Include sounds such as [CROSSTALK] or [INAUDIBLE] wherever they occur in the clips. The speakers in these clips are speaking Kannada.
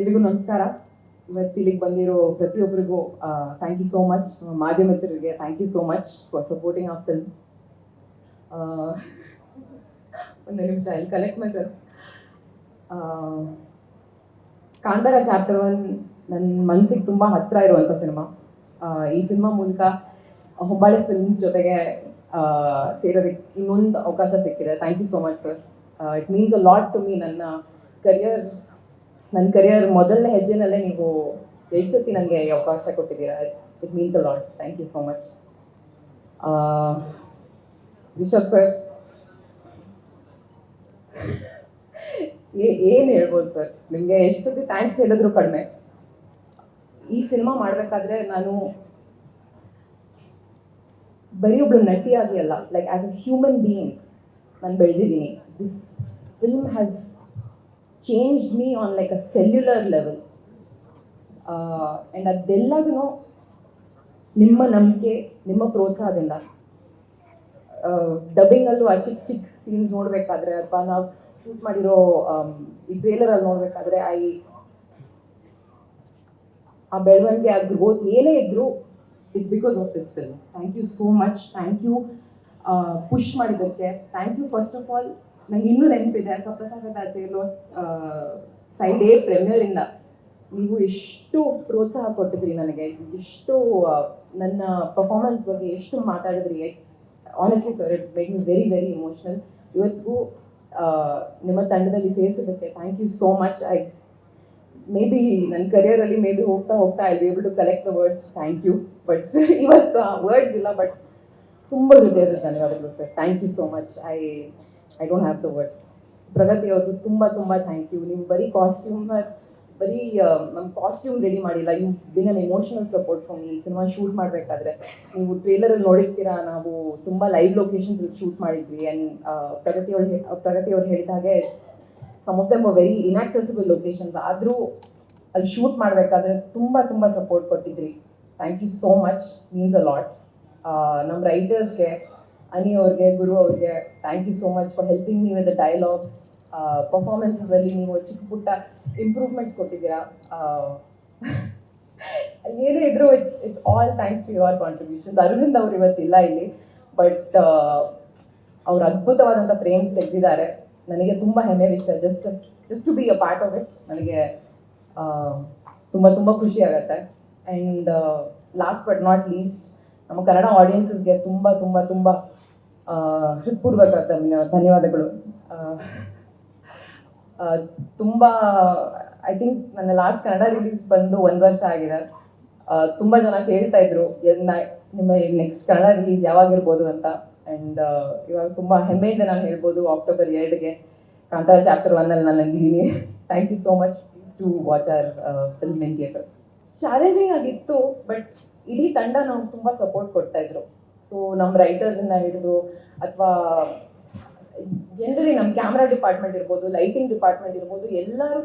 ಎಲ್ರಿಗೂ ನಮಸ್ಕಾರ. ಇವತ್ತು ಇಲ್ಲಿಗೆ ಬಂದಿರೋ ಪ್ರತಿಯೊಬ್ಬರಿಗೂ thank you so much ಮಾಧ್ಯಮಿತರಿಗೆ thank you so much for supporting of film ಒಂದು ನಿಮಿಷ, ಇಲ್ಲಿ collect my sir. Kantara chapter one ನನ್ನ ಮನಸ್ಸಿಗೆ ತುಂಬ ಹತ್ತಿರ ಇರುವಂಥ ಸಿನಿಮಾ ಈ ಸಿನಿಮಾ ಮೂಲಕ ಹೊಂಬಾಳೆ ಫಿಲ್ಮ್ಸ್ ಜೊತೆಗೆ ಸೇರೋದಕ್ಕೆ ಇನ್ನೊಂದು ಅವಕಾಶ ಸಿಕ್ಕಿದೆ. Thank you so much sir it means a lot to me ನನ್ನ ಕರಿಯರ್ ನನ್ನ ಕರಿಯರ್ ಮೊದಲನೇ ಹೆಜ್ಜೆನಲ್ಲೇ ನೀವು ಎರಡು ಸತಿ ನನಗೆ ಅವಕಾಶ ಕೊಟ್ಟಿದ್ದೀರಾ. It's it means a lot thank you so much Rishab sir ಏನು ಹೇಳ್ಬೋದು ಸರ್ ನಿಮಗೆ ಎಷ್ಟು ಸತಿ ಥ್ಯಾಂಕ್ಸ್ ಹೇಳಿದ್ರು ಕಡಿಮೆ. ಈ ಸಿನಿಮಾ ಮಾಡಬೇಕಾದ್ರೆ ನಾನು ಬರೀ ಒಬ್ಳು ನಟಿಯಾಗಿ ಅಲ್ಲ like as a human being ನಾನು ಬೆಳೆದಿದ್ದೀನಿ. This film has change me on like a cellular level and ಅದೆಲ್ಲದೂ ನಿಮ್ಮ ನಂಬಿಕೆ ನಿಮ್ಮ ಪ್ರೋತ್ಸಾಹದಿಂದ. ಡಬ್ಬಿಂಗಲ್ಲೂ ಆ ಚಿಕ್ಕ ಚಿಕ್ಕ ಸೀನ್ಸ್ ನೋಡಬೇಕಾದ್ರೆ ಅಥವಾ ನಾವು ಶೂಟ್ ಮಾಡಿರೋ ಆಮ್, ಈ ಟ್ರೇಲರಲ್ಲಿ ನೋಡಬೇಕಾದ್ರೆ ಐ ಆ ಬೆಳವಣಿಗೆ ಆ ಗ್ರೋತ್ ಏನೇ ಇದ್ರು it's because of this film thank you so much thank you push ಮಾಡಿದ್ದಕ್ಕೆ. Thank you first of all ನಂಗೆ ಇನ್ನೂ ನೆನಪಿದೆ ಆಚೆ ಆಚೆಯಲ್ಲೋ ಸೈಡ್ ಎ ಪ್ರೆಮಿಯರಿಂದ ನೀವು ಎಷ್ಟು ಪ್ರೋತ್ಸಾಹ ಕೊಟ್ಟಿದ್ರಿ ನನಗೆ? ಎಷ್ಟು ನನ್ನ ಪರ್ಫಾರ್ಮೆನ್ಸ್ ಬಗ್ಗೆ ಎಷ್ಟು ಮಾತಾಡಿದ್ರಿ? Honestly sir it make me very very emotional ಇವತ್ತಿಗೂ ನಿಮ್ಮ ತಂಡದಲ್ಲಿ ಸೇರಿಸೋದಕ್ಕೆ thank you so much I may be ನನ್ನ ಕರಿಯರಲ್ಲಿ ಮೇ ಬಿ ಹೋಗ್ತಾ ಹೋಗ್ತಾ I be to collect the words thank you but ಇವತ್ತು ವರ್ಡ್ಸ್ ಇಲ್ಲ ಬಟ್ ತುಂಬ ಹೃದಯದ ಧನ್ಯವಾದಗಳು sir thank you so much I I don't have the words ಪ್ರಗತಿ ಅವ್ರದ್ದು ತುಂಬ ತುಂಬ ಥ್ಯಾಂಕ್ ಯು ನಿಮ್ಮ ಬರೀ ಕಾಸ್ಟ್ಯೂಮ್ ಬರೀ ನಮ್ಮ ಕಾಸ್ಟ್ಯೂಮ್ ರೆಡಿ ಮಾಡಿಲ್ಲ. You been an emotional support for ಈ ಸಿನಿಮಾ ಶೂಟ್ ಮಾಡಬೇಕಾದ್ರೆ ನೀವು ಟ್ರೇಲರಲ್ಲಿ ನೋಡಿರ್ತೀರಾ? ನಾವು ತುಂಬ ಲೈವ್ ಲೊಕೇಶನ್ಸ್ ಶೂಟ್ ಮಾಡಿದ್ವಿ. ಆ್ಯಂಡ್ ಪ್ರಗತಿ ಅವ್ರು ಪ್ರಗತಿ ಅವ್ರು ಹೇಳಿದ ಹಾಗೆ some of them very inaccessible locations ಆದರೂ ಅಲ್ಲಿ ಶೂಟ್ ಮಾಡಬೇಕಾದ್ರೆ ತುಂಬ ತುಂಬ support ಕೊಟ್ಟಿದ್ರಿ. Thank you so much means a lot ನಮ್ಮ ರೈಟರ್ಸ್ಗೆ ಅನಿ ಅವ್ರಿಗೆ, ಗುರು ಅವ್ರಿಗೆ thank you so much for helping me with the dialogues ಪರ್ಫಾರ್ಮೆನ್ಸಲ್ಲಿ ನೀವು ಚಿಕ್ಕ ಪುಟ್ಟ ಇಂಪ್ರೂವ್ಮೆಂಟ್ಸ್ ಕೊಟ್ಟಿದ್ದೀರಾ. [LAUGHS] ಏನೇ ಇದ್ರು it's it's all thanks to your contributions Aravind ಅವ್ರು ಇವತ್ತಿಲ್ಲ ಇಲ್ಲಿ ಬಟ್ ಅವ್ರು ಅದ್ಭುತವಾದಂಥ ಫ್ರೇಮ್ಸ್ ತೆಗೆದಿದ್ದಾರೆ. ನನಗೆ ತುಂಬ ಹೆಮ್ಮೆ ವಿಷಯ. Just just to be a part of it ನನಗೆ ತುಂಬ ತುಂಬ ಖುಷಿ ಆಗುತ್ತೆ. And last but not least ನಮ್ಮ ಕನ್ನಡ ಆಡಿಯನ್ಸಸ್ಗೆ ತುಂಬ ತುಂಬ ತುಂಬ ಹೃತ್ಪೂರ್ವಕ ಧನ್ಯ- ಧನ್ಯವಾದಗಳು. ತುಂಬ ಐ ಥಿಂಕ್ ನನ್ನ ಲಾಸ್ಟ್ ಕನ್ನಡ ರಿಲೀಸ್ ಬಂದು ಒಂದು ವರ್ಷ ಆಗಿದೆ. ತುಂಬ ಜನ ಕೇಳ್ತಾ ಇದ್ರು ನಿಮ್ಮ ನೆಕ್ಸ್ಟ್ ಕನ್ನಡ ರಿಲೀಸ್ ಯಾವಾಗಿರ್ಬೋದು ಅಂತ. ಆ್ಯಂಡ್ ಇವಾಗ ತುಂಬ ಹೆಮ್ಮೆಯಿಂದ ನಾನು ಹೇಳ್ಬೋದು ಅಕ್ಟೋಬರ್ ಎರಡಿಗೆ ಕಾಂತಾರ ಚಾಪ್ಟರ್ ಒನ್ನಲ್ಲಿ ನಾನು ಇದ್ದೀನಿ thank you so much to watch our film in theatre challenging ಆಗಿತ್ತು ಬಟ್ ಇಡೀ ತಂಡ ನಮ್ಗೆ ತುಂಬ ಸಪೋರ್ಟ್ ಕೊಡ್ತಾ ಇದ್ರು. ಸೊ ನಮ್ಮ ರೈಟರ್ಸಿಂದ ಹಿಡಿದು ಅಥವಾ ಜನರಲಿ ನಮ್ಮ ಕ್ಯಾಮ್ರಾ ಡಿಪಾರ್ಟ್ಮೆಂಟ್ ಇರ್ಬೋದು ಲೈಟಿಂಗ್ ಡಿಪಾರ್ಟ್ಮೆಂಟ್ ಇರ್ಬೋದು, ಎಲ್ಲರೂ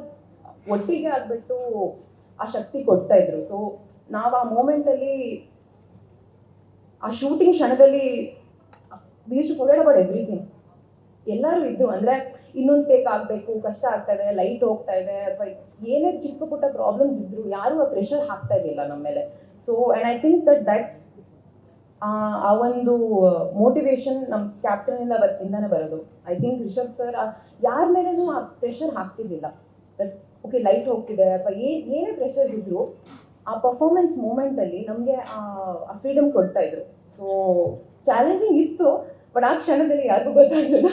ಒಟ್ಟಿಗೆ ಆಗಿಬಿಟ್ಟು ಆ ಶಕ್ತಿ ಕೊಡ್ತಾ ಇದ್ರು. ಸೊ ನಾವು ಆ ಮೂಮೆಂಟಲ್ಲಿ ಆ ಶೂಟಿಂಗ್ ಕ್ಷಣದಲ್ಲಿ ವಿ ಟು ಎವ್ರಿಥಿಂಗ್ ಎಲ್ಲರೂ ಇದ್ದು ಅಂದ್ರೆ ಇನ್ನೊಂದು ಟೇಕ್ ಆಗಬೇಕು, ಕಷ್ಟ ಆಗ್ತಾ ಇದೆ ಲೈಟ್ ಹೋಗ್ತಾ ಇದೆ, ಅಥವಾ ಏನೇ ಚಿಕ್ಕ ಪುಟ್ಟ ಪ್ರಾಬ್ಲಮ್ಸ್ ಇದ್ರು ಯಾರು ಆ ಪ್ರೆಷರ್ ಹಾಕ್ತಾ ಇರಲಿಲ್ಲ ನಮ್ಮ ಮೇಲೆ. So and I think that that ಆ ಒಂದು ಮೋಟಿವೇಶನ್ ನಮ್ಮ ಕ್ಯಾಪ್ಟನಿಂದ ಇಂದಾನೆ ಬರೋದು. ಐ ಥಿಂಕ್ ರಿಷಬ್ ಸರ್ ಯಾರ ಮೇಲೂ ಆ ಪ್ರೆಷರ್ ಹಾಕ್ತಿರ್ಲಿಲ್ಲ. ದಟ್ ಓಕೆ ಲೈಟ್ ಹೋಗ್ತಿದೆ, ಅಥವಾ ಏ, ಏನೇ ಪ್ರೆಷರ್ಸ್ ಇದ್ರು ಆ ಪರ್ಫಾರ್ಮೆನ್ಸ್ ಮೂಮೆಂಟಲ್ಲಿ ನಮಗೆ, ಆ ಫ್ರೀಡಮ್ ಕೊಡ್ತಾ ಇದ್ರು. ಸೊ ಚಾಲೆಂಜಿಂಗ್ ಇತ್ತು ಬಟ್ ಆ ಕ್ಷಣದಲ್ಲಿ ಯಾರಿಗೂ ಗೊತ್ತಾಗಲಿಲ್ಲ.